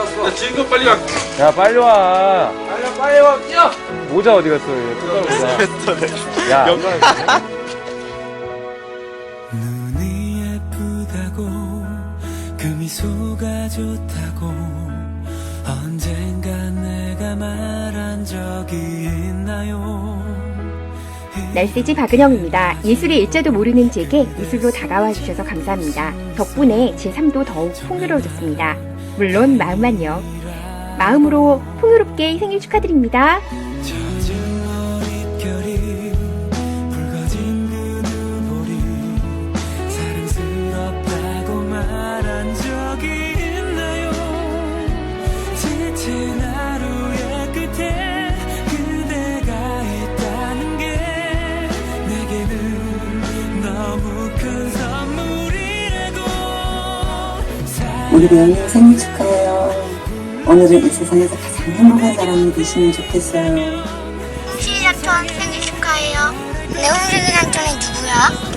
야, 지금 빨리 와. 야 빨리 와 빨리 빨리 와. 뛰어. 모자 어디 갔어 얘 모자 야 눈이 예쁘다고 그 미소가 좋다고 언젠가 내가 말한 적이 있나요 날씨지 박은영입니다. 예술의 일자도 모르는 제게 미술로 다가와 주셔서 감사합니다. 덕분에 제 삶도 더욱 풍요로워졌습니다. 물론 마음만요. 마음으로 풍요롭게 생일 축하드립니다. 우리 배우님 생일 축하해요. 오늘은 이 세상에서 가장 행복한 사람이 되시면 좋겠어요. 시작전 생일 축하해요. 내 오늘 생일 삼촌이 누구야?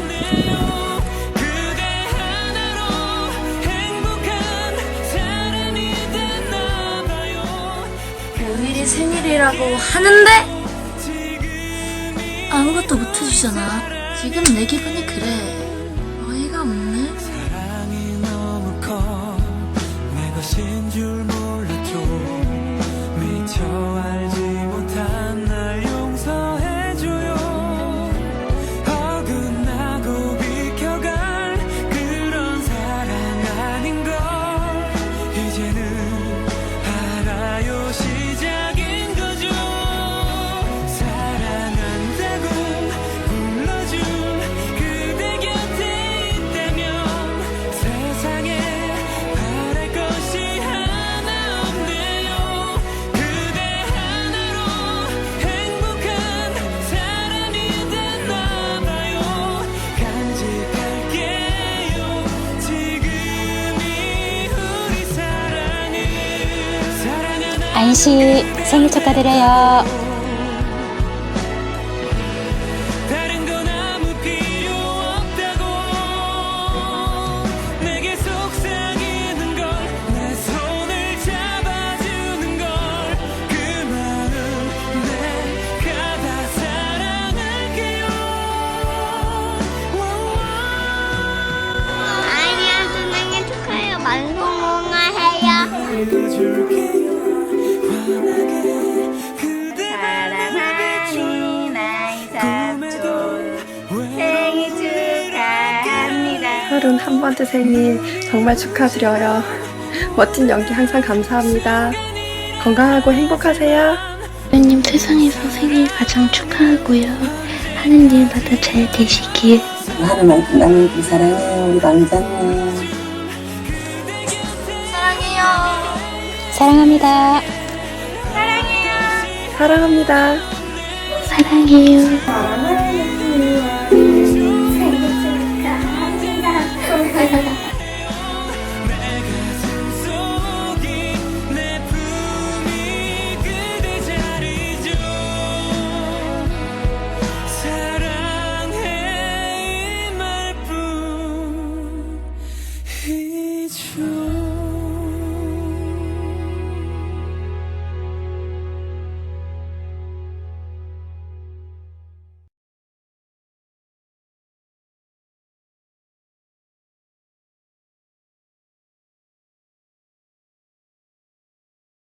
오늘이 생일이라고 하는데 아무것도 못 해주잖아. 지금 내 기분이 그래. 안씨 생일 축하드려요. 다른 건 아무 필요 없다고 내게 속삭이는 걸내 손을 잡아주는 걸그 마음 내가 다 사랑할게요 아이리한테 생일 축하해요. 만성공화해요. 서른 한 번째 생일 정말 축하드려요. 멋진 연기 항상 감사합니다. 건강하고 행복하세요. 선생님 세상에서 생일 가장 축하하고요. 하는 일마다 잘 되시길. 하루만큼 나는 사랑해요, 우리 왕자님. 사랑해요. 사랑합니다. 사랑합니다. 사랑해요. 사랑해요.